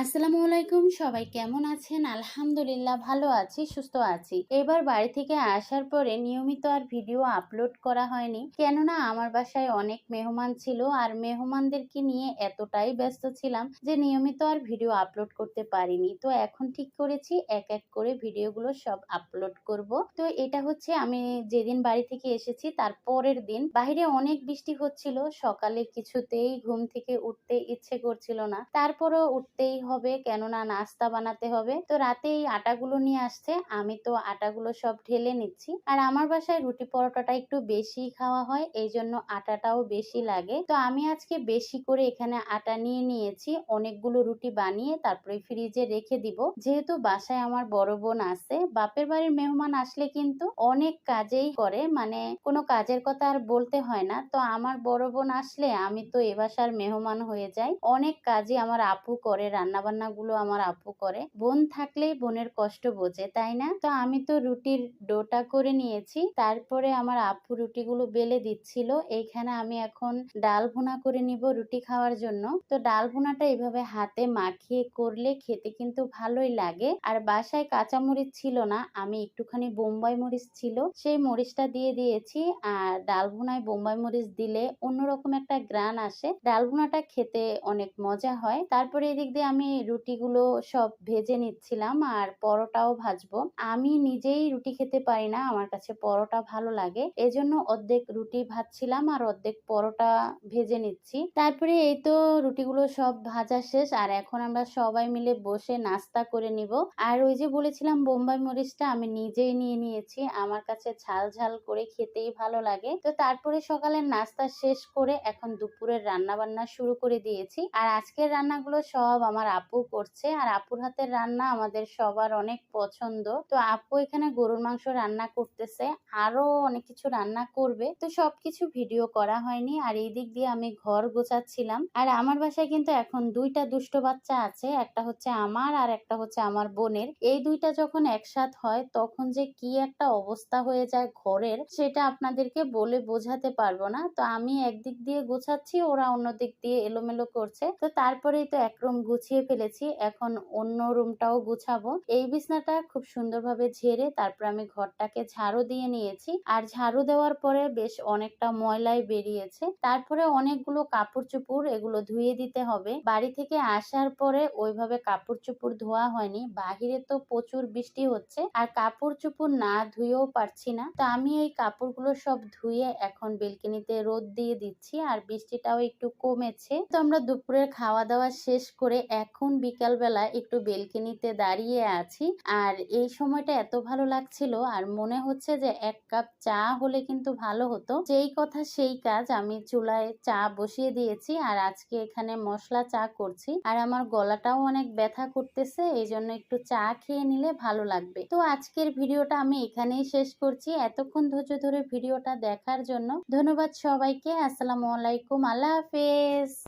আসসালামু আলাইকুম, সবাই কেমন আছেন? আলহামদুলিল্লাহ ভালো আছি, সুস্থ আছি। এবার বাড়ি থেকে আসার পরে নিয়মিত আর ভিডিও আপলোড করা হয়নি, কেননা আমার বাসায় অনেক মেহমান ছিল আর মেহমানদেরকে নিয়ে এতটাই ব্যস্ত ছিলাম যে নিয়মিত আর ভিডিও আপলোড করতে পারিনি। তো এখন ঠিক করেছি, এক এক করে ভিডিওগুলো সব আপলোড করব। তো এটা হচ্ছে আমি যেদিন বাড়ি থেকে এসেছি, তার পরের দিন। বাইরে অনেক বৃষ্টি হচ্ছিল, সকালে কিছুতেই ঘুম থেকে উঠতে ইচ্ছে করছিল না। তারপরও উঠতেই হবে, কেননা নাস্তা বানাতে হবে। তো রাতে এই আটাগুলো নিয়ে আসছে, আমি তো আটাগুলো সব ঢেলে নিচ্ছি। আর আমার বাসায় রুটি পরোটাটা একটু বেশি খাওয়া হয় এই জন্য আটাটাও বেশি লাগে। তো আমি আজকে বেশি করে এখানে আটা নিয়ে নিয়েছি, অনেকগুলো রুটি বানিয়ে তারপরে ফ্রিজে রেখে দিব। যেহেতু বাসায় আমার বড় বোন আছে, বাপের বাড়ির মেহমান আসলে কিন্তু অনেক কাজেই করে মানে কোনো কাজের কথা আর বলতে হয় না। তো আমার বড় বোন আসলে আমি তো এ বাসার মেহমান হয়ে যাই। অনেক কাজই আমার আপু করে রান্না বান্না গুলো আমার আপু করে। বোন থাকলেই বোনের কষ্ট বোঝে, তাই না? তো আমি তো রুটির ডোটা করে নিয়েছি, তারপরে আমার আপু রুটিগুলো বেলে দিচ্ছিল। এইখানে আমি এখন ডাল ভুনা করে নিব রুটি খাওয়ার জন্য। তো ডাল ভুনাটা এইভাবে হাতে মাখিয়ে করলে খেতে কিন্তু ভালোই লাগে। আর বাসায় কাঁচা মরিচ ছিল না, আমি একটুখানি বোম্বাই মরিচ ছিল, সেই মরিচটা দিয়ে দিয়েছি। আর ডাল ভুনায় বোম্বাই মরিচ দিলে অন্যরকম একটা গ্রান আসে। ডাল ভুনাটা খেতে অনেক মজা হয়। তারপরে এদিক দিয়ে আমি রুটিগুলো সব ভেজে নিচ্ছিলাম আর পরোটাও ভাজবো। আমি নিজেই রুটি খেতে পারি না, আমার কাছে পরোটা ভালো লাগে। এজন্য অর্ধেক রুটি ভাজছিলাম আর অর্ধেক পরোটা ভেজে নিচ্ছি। তারপরে এই তো রুটিগুলো সব ভাজা শেষ আর এখন আমরা সবাই মিলে বসে নাস্তা করে নিব। আর ওই যে বলেছিলাম বোম্বাই মরিচটা আমি নিজেই নিয়ে নিয়েছি, আমার কাছে ঝাল ঝাল করে খেতেই ভালো লাগে। তো তারপরে সকালের নাস্তা শেষ করে এখন দুপুরের রান্না বান্না শুরু করে দিয়েছি। আর আজকের রান্নাগুলো সব আমার আপু করছে। আর আপুর হাতের রান্না আমাদের সবার অনেক পছন্দ। তো আপু এখানে গরুর মাংস রান্না করতেছে, আরও অনেক কিছু রান্না করবে। তো সবকিছু ভিডিও করা হয়নি। আর এই দিক দিয়ে আমি ঘর গোছাচ্ছিলাম। আর আমার বাসায় কিন্তু এখন দুইটা দুষ্ট বাচ্চা আছে। একটা হচ্ছে আমার আর একটা হচ্ছে আমার বোনের। এই দুইটা যখন একসাথ হয়, তখন যে কি একটা অবস্থা হয়ে যায় ঘরের, সেটা আপনাদেরকে বলে বোঝাতে পারব না। তো আমি একদিক দিয়ে গোছাচ্ছি, ওরা অন্য দিক দিয়ে এলোমেলো করছে। তো তারপরেই তো একরম গুছিয়ে ফেলেছি। এখন অন্য রুমটাও গুছাবো। এই বিছনাটা খুব সুন্দরভাবে ঝেড়ে তারপর আমি ঘরটাকে ঝাড়ু দিয়ে নিয়েছি। আর ঝাড়ু দেওয়ার পরে বেশ অনেকটা ময়লাই বেরিয়েছে। তারপরে অনেকগুলো কাপড় চুপুর এগুলো ধুয়ে দিতে হবে। বাড়ি থেকে আসার পরে ওইভাবে কাপড় চুপুর ধোয়া হয়নি। বাহিরে তো প্রচুর বৃষ্টি হচ্ছে। আর কাপড় চুপুর না ধুয়েও পারছি না। তো আমি এই কাপড়গুলো সব ধুয়ে এখন বেলকনিতে রোদ দিয়ে দিচ্ছি। আর বৃষ্টিটাও একটু কমেছে। তো আমরা দুপুরের খাওয়া দাওয়া শেষ করে এখন বিকালবেলা একটু বেলকনিতে দাঁড়িয়ে আছি। আর এই সময়টা এত ভালো লাগছিল আর মনে হচ্ছে যে এক কাপ চা হলে কিন্তু ভালো হতো। যেই কথা সেই কাজ আমি চুলায় চা বসিয়ে দিয়েছি আর আজকে এখানে মশলা চা করছি। আর আমার গলাটাও অনেক ব্যথা করতেছে এই জন্য একটু চা খেয়ে নিলে ভালো লাগবে। তো আজকের ভিডিওটা আমি এখানেই শেষ করছি। এতক্ষণ ধৈর্য ধরে ভিডিওটা দেখার জন্য ধন্যবাদ সবাইকে। আসসালামু আলাইকুম। আল্লাহ হাফেজ।